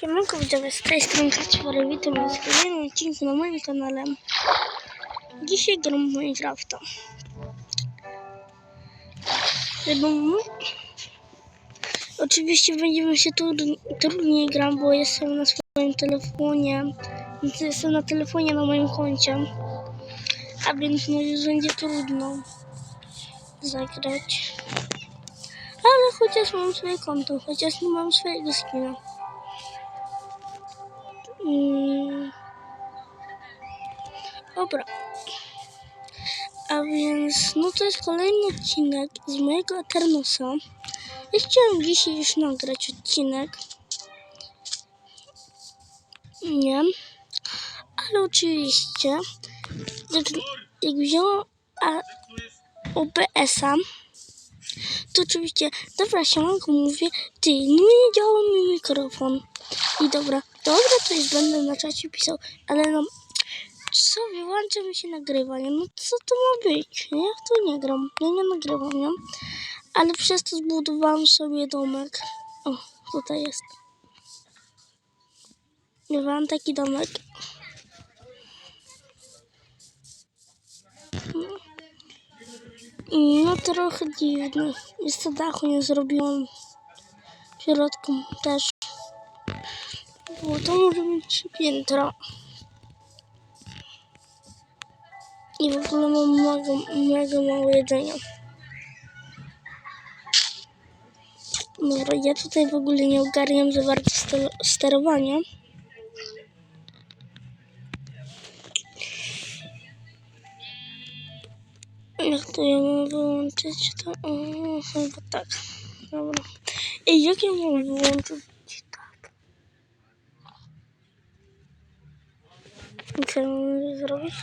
Siemanko widzowie, z tej strony Kacper, witam was w kolejnym odcinku na moim kanale. Dzisiaj gram w Minecrafta. Oczywiście będziemy się tu trudniej gram, bo jestem na swoim telefonie, więc jestem na telefonie na moim koncie, a więc może będzie trudno zagrać. Ale chociaż mam swoje konto, chociaż nie mam swojego skina. Dobra. A więc, no to jest kolejny odcinek z mojego Eternosa. Ja chciałem dzisiaj już nagrać odcinek. Nie. Ale oczywiście, jak, jak wziąłem OBS-a, to oczywiście, dobra, siemanko, mówię, ty, no nie działa mi mikrofon. I dobra, dobra, to już będę na czacie pisał, ale no, co, wyłącza mi się nagrywanie, no co to ma być, nie? Ja to nie gram, ja nie nagrywam, nie? Ale przez to zbudowałam sobie domek. O, tutaj jest. Miałam taki domek. No trochę dziwny. Jeszcze dachu nie zrobiłam. W środku też. Bo to może być piętro. I w ogóle mam mega, mega mało jedzenia. Dobra, ja tutaj w ogóle nie ogarniam za bardzo ster- sterowania. Jak to ja mam wyłączyć? To o, chyba tak. Dobra. Ej, jak ja mam wyłączyć Mam zrobić?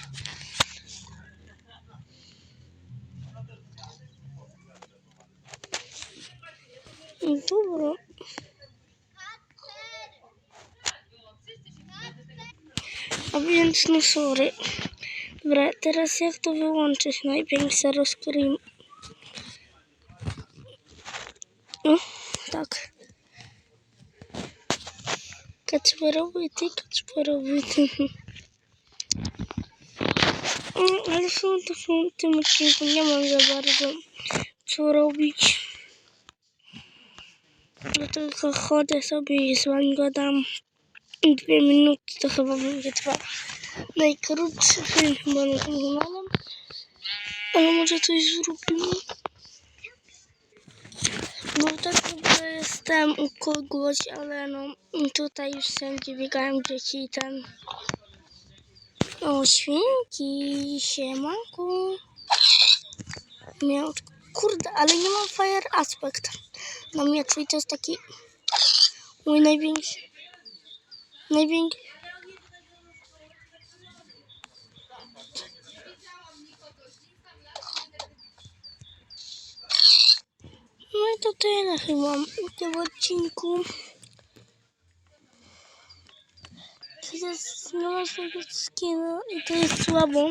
Dobra. A więc no sorry. Dobra, teraz jak to wyłączyć? Najpierw zero screen. No, tak. Kacperowy ty, kacperowy ty. No, ale sumie to w tym odcinku nie mam za bardzo co robić. No tylko chodzę sobie i z wami gadam. Dwie minuty to chyba będzie trwał. Najkrótszy film chyba na tym kanale. Ale może coś zrobimy? Bo tak ogóle jestem u kogoś, ale no tutaj już wszędzie biegają dzieci i ten... O, świnki, siemanku. Miał... Kurde, ale nie mam fire aspect na mieczu i to jest taki mój największy... Największy... No i to tyle chyba w tym odcinku. Nie ma swojego skina i to jest słabo.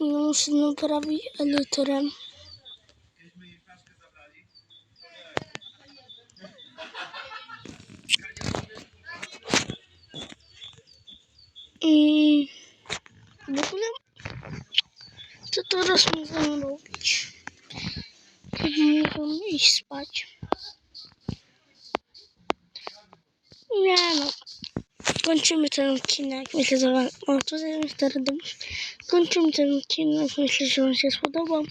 I muszę naprawić edytorem. I w ogóle co teraz możemy robić? Możemy iść spać? Nie no. Kończymy ten odcinek. Myślę, że wam... O, tutaj jest. Kończymy ten odcinek. Myślę, że wam się spodobał.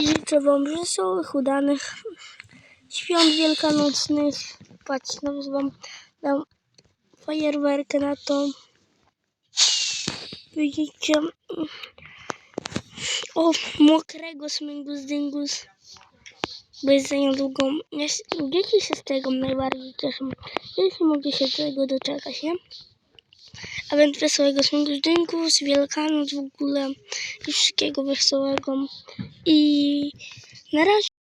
I życzę wam wesołych, udanych świąt wielkanocnych. Patrzcie, nawet wam dam fajerwerkę na to. Widzicie? O, mokrego smingus dyngus. Bo jest za niedługo. Ja Dzieci się z tego najbardziej cieszą. Jeśli mogę się tego doczekać, nie? A więc wesołego smingus dyngus, wielkanoc w ogóle i wszystkiego wesołego. I na razie.